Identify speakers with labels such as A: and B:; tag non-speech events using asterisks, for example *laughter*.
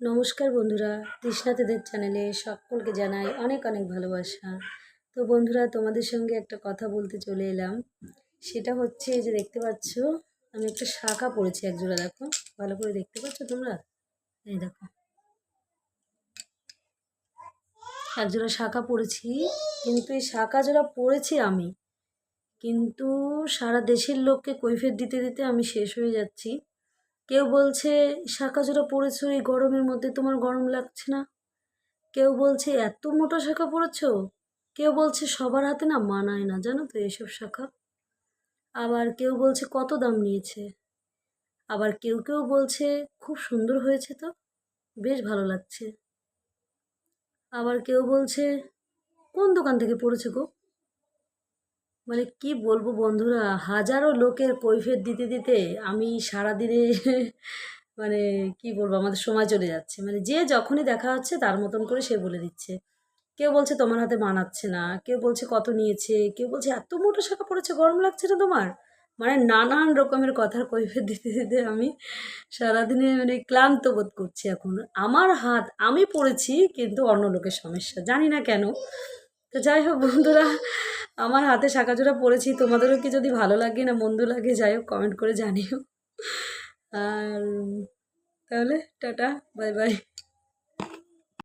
A: নমস্কার বন্ধুরা তৃষ্ণাতেদের চ্যানেলে সকলকে জানাই অনেক অনেক ভালোবাসা। তো বন্ধুরা, তোমাদের সঙ্গে একটা কথা বলতে চলে এলাম। সেটা হচ্ছে এই যে দেখতে পাচ্ছ, আমি একটা শাখা পড়েছি একজোড়া, দেখো। ভালো করে দেখতে পাচ্ছ তোমরা? এই দেখো। একজোড়া শাখা পড়েছি, কিন্তু এই শাখা জোড়া পড়েছি আমি, কিন্তু সারা দেশের লোককে কৈফিয়ত দিতে দিতে আমি শেষ হয়ে যাচ্ছি। কেউ বলছে, শাঁখা জোড়া পরেছো এই গরমের মধ্যে তোমার গরম লাগছে না? কেউ বলছে, এত মোটা শাঁখা পরেছো কেউ বলছে, সবার হাতে না মানায় না, জানো তো এসব শাঁখা। আবার কেউ বলছে, কত দাম নিয়েছে? আবার কেউ কেউ বলছে, খুব সুন্দর হয়েছে তো, বেশ ভালো লাগছে। আবার কেউ বলছে, কোন দোকান থেকে পড়েছে গো? মানে কি বলব বন্ধুরা? হাজারো লোকের কৈফিয়ত দিতে দিতে আমি সারাদিনে *laughs* মানে কি বলব, আমাদের সময় চলে যাচ্ছে। মানে যে যখনই দেখা হচ্ছে, তার মতন করে সে বলে দিচ্ছে। কেউ বলছে, তোমার হাতে মানাচ্ছে না। কেউ বলছে, কত নিয়েছে? কেউ বলছে, এত মোটো শাখা পড়েছে, গরম লাগছে না তোমার? মানে নানান রকমের কথার কৈফিয়ত দিতে দিতে আমি সারাদিনে মানে ক্লান্ত বোধ করছি এখন। আমার হাত আমি পড়েছি, কিন্তু অন্য লোকের সমস্যা। জানি না কেন। তো যাই হোক বন্ধুরা আমার হাতে জোড়া পড়েছি, তোমাদেরও কি যদি ভালো লাগে না, মন্দ লাগে, যাই হোক কমেন্ট করে জানিও। আর তাহলে, টাটা বাই বাই